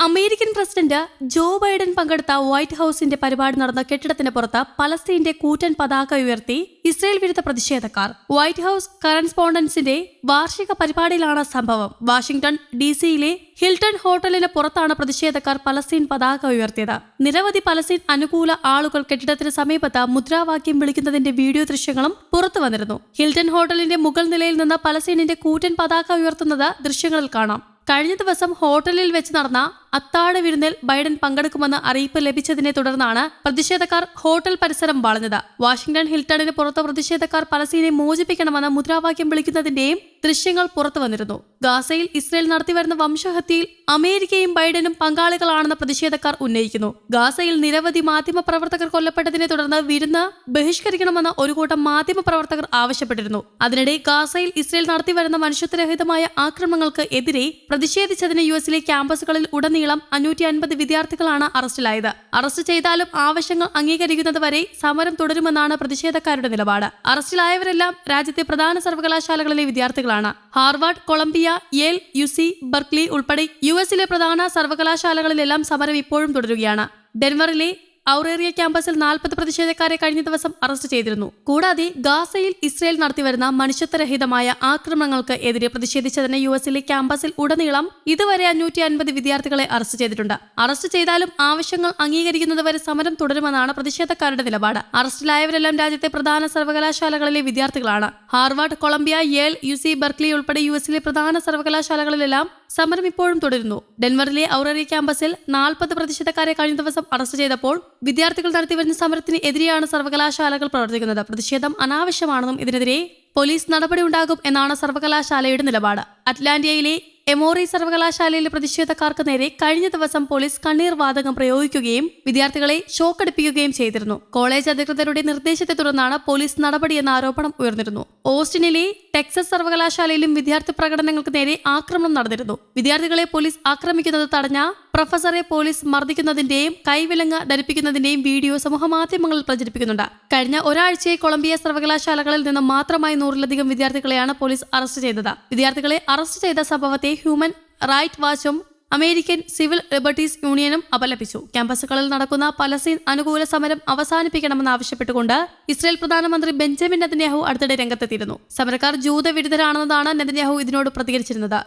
American president Joe Biden പങ്കെടുത്ത white ഹൌസിന്റെ പരിപാടി നടന്ന കെട്ടിടത്തിന് പുറത്ത് പലസ്തീന്റെ കൂറ്റൻ പതാക ഉയർത്തി ഇസ്രയേൽ വിരുദ്ധ പ്രതിഷേധക്കാർ. വൈറ്റ് ഹൌസ് കറൻസ്പോണ്ടൻസിന്റെ വാർഷിക പരിപാടിയിലാണ് സംഭവം. വാഷിംഗ്ടൺ ഡി സിയിലെ ഹിൽട്ടൺ ഹോട്ടലിന് പുറത്താണ് പ്രതിഷേധക്കാർ പലസ്തീൻ പതാക ഉയർത്തിയത്. നിരവധി പലസ്തീൻ അനുകൂല ആളുകൾ കെട്ടിടത്തിന് സമീപത്ത് മുദ്രാവാക്യം വിളിക്കുന്നതിന്റെ വീഡിയോ ദൃശ്യങ്ങളും പുറത്തു വന്നിരുന്നു. ഹിൽട്ടൺ ഹോട്ടലിന്റെ മുകൾ നിലയിൽ നിന്ന് പലസ്തീനിന്റെ കൂറ്റൻ പതാക ഉയർത്തുന്നത് ദൃശ്യങ്ങളിൽ കാണാം. കഴിഞ്ഞ ദിവസം ഹോട്ടലിൽ വെച്ച് നടന്ന അത്താഴ വിരുന്നിൽ ബൈഡൻ പങ്കെടുക്കുമെന്ന് അറിയിപ്പ് ലഭിച്ചതിനെ തുടർന്നാണ് പ്രതിഷേധക്കാർ ഹോട്ടൽ പരിസരം വളഞ്ഞത് വാഷിംഗ്ടൺ ഹിൽട്ടണിന് പുറത്ത് പ്രതിഷേധക്കാർ പലസ്തീനെ മോചിപ്പിക്കണമെന്ന് മുദ്രാവാക്യം വിളിക്കുന്നതിന്റെയും ദൃശ്യങ്ങൾ പുറത്തു വന്നിരുന്നു. ഗാസയിൽ ഇസ്രയേൽ നടത്തിവരുന്ന വംശഹത്യയിൽ അമേരിക്കയും ബൈഡനും പങ്കാളികളാണെന്ന് പ്രതിഷേധക്കാർ ഉന്നയിക്കുന്നു. ഗാസയിൽ നിരവധി മാധ്യമ പ്രവർത്തകർ കൊല്ലപ്പെട്ടതിനെ തുടർന്ന് വിരുന്ന് ബഹിഷ്കരിക്കണമെന്ന് ഒരു കൂട്ടം മാധ്യമ പ്രവർത്തകർ ആവശ്യപ്പെട്ടിരുന്നു. അതിനിടെ ഗാസയിൽ ഇസ്രയേൽ നടത്തിവരുന്ന മനുഷ്യത്വരഹിതമായ ആക്രമണങ്ങൾക്ക് എതിരെ പ്രതിഷേധിച്ചതിന് യു എസിലെ ക്യാമ്പസുകളിൽ ഉടനീളം അഞ്ഞൂറ്റി അൻപത് വിദ്യാർത്ഥികളാണ് അറസ്റ്റിലായത്. അറസ്റ്റ് ചെയ്താലും ആവശ്യങ്ങൾ അംഗീകരിക്കുന്നതുവരെ സമരം തുടരുമെന്നാണ് പ്രതിഷേധക്കാരുടെ നിലപാട്. അറസ്റ്റിലായവരെല്ലാം രാജ്യത്തെ പ്രധാന സർവകലാശാലകളിലെ വിദ്യാർത്ഥികളാണ്. Harvard Columbia Yale UC Berkeley ഉൾപ്പെടെ യു എസിലെ പ്രധാന സർവകലാശാലകളിലെല്ലാം സമരം ഇപ്പോഴും തുടരുകയാണ്. ഡെൻവറിലെ ഔറേറിയ ക്യാമ്പസിൽ നാൽപ്പത് പ്രതിഷേധക്കാരെ കഴിഞ്ഞ ദിവസം അറസ്റ്റ് ചെയ്തിരുന്നു. കൂടാതെ ഗാസയിൽ ഇസ്രയേൽ നടത്തിവരുന്ന മനുഷ്യത്വരഹിതമായ ആക്രമണങ്ങൾക്ക് എതിരെ പ്രതിഷേധിച്ചതിന് യു എസിലെ ക്യാമ്പസിൽ ഉടനീളം ഇതുവരെ അഞ്ഞൂറ്റി അൻപത് വിദ്യാർത്ഥികളെ അറസ്റ്റ് ചെയ്തിട്ടുണ്ട്. അറസ്റ്റ് ചെയ്താലും ആവശ്യങ്ങൾ അംഗീകരിക്കുന്നതുവരെ സമരം തുടരുമെന്നാണ് പ്രതിഷേധക്കാരുടെ നിലപാട്. അറസ്റ്റിലായവരെല്ലാം രാജ്യത്തെ പ്രധാന സർവകലാശാലകളിലെ വിദ്യാർത്ഥികളാണ്. Harvard Columbia Yale U C Berkeley ഉൾപ്പെടെ യു എസിലെ പ്രധാന സർവകലാശാലകളിലെല്ലാം സമരം ഇപ്പോഴും തുടരുന്നു. ഡെൻവറിലെ ഔറേറിയ ക്യാമ്പസിൽ നാൽപ്പത് പ്രതിഷേധക്കാരെ കഴിഞ്ഞ ദിവസം അറസ്റ്റ് ചെയ്തപ്പോൾ വിദ്യാർത്ഥികൾ നടത്തിവരുന്ന സമരത്തിന് എതിരെയാണ് സർവകലാശാലകൾ പ്രവർത്തിക്കുന്നത്. പ്രതിഷേധം അനാവശ്യമാണെന്നും ഇതിനെതിരെ പോലീസ് നടപടി ഉണ്ടാകും എന്നാണ് സർവകലാശാലയുടെ നിലപാട്. അറ്റ്ലാന്റിയയിലെ എമോറി സർവകലാശാലയിലെ പ്രതിഷേധക്കാർക്ക് നേരെ കഴിഞ്ഞ ദിവസം പോലീസ് കണ്ണീർ വാതകം പ്രയോഗിക്കുകയും വിദ്യാർത്ഥികളെ ഷോക്കടിപ്പിക്കുകയും ചെയ്തിരുന്നു. കോളേജ് അധികൃതരുടെ നിർദ്ദേശത്തെ തുടർന്നാണ് പോലീസ് നടപടിയെന്ന ആരോപണം ഉയർന്നിരുന്നു. ഓസ്റ്റിനിലെ ടെക്സസ് സർവകലാശാലയിലും വിദ്യാർത്ഥി പ്രകടനങ്ങൾക്ക് നേരെ ആക്രമണം നടന്നിരുന്നു. വിദ്യാർത്ഥികളെ പോലീസ് ആക്രമിക്കുന്നത് തടഞ്ഞ പ്രൊഫസറെ പോലീസ് മർദ്ദിക്കുന്നതിന്റെയും കൈവിലങ്ങ് ധരിപ്പിക്കുന്നതിന്റെയും വീഡിയോ സമൂഹമാധ്യമങ്ങളിൽ പ്രചരിപ്പിക്കുന്നുണ്ട്. കഴിഞ്ഞ ഒരാഴ്ചയെ കൊളംബിയ സർവകലാശാലകളിൽ നിന്ന് മാത്രമായി നൂറിലധികം വിദ്യാർത്ഥികളെയാണ് പോലീസ് അറസ്റ്റ് ചെയ്തത്. വിദ്യാർത്ഥികളെ അറസ്റ്റ് ചെയ്ത സംഭവത്തെ ഹ്യൂമൻ റൈറ്റ് വാച്ചും അമേരിക്കൻ സിവിൽ ലിബർട്ടീസ് യൂണിയനും അപലപിച്ചു. ക്യാമ്പസുകളിൽ നടക്കുന്ന പലസ്തീൻ അനുകൂല സമരം അവസാനിപ്പിക്കണമെന്ന് ആവശ്യപ്പെട്ടുകൊണ്ട് ഇസ്രയേൽ പ്രധാനമന്ത്രി ബെഞ്ചമിൻ നെതന്യാഹു അടുത്തിടെ രംഗത്തെത്തിയിരുന്നു. സമരക്കാർ ജൂതവിരുദ്ധരാണെന്നതാണ് നെതന്യാഹു ഇതിനോട് പ്രതികരിച്ചിരുന്നത്.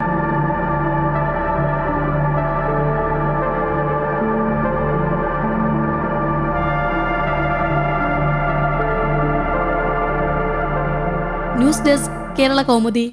News desk Kerala Kaumudi.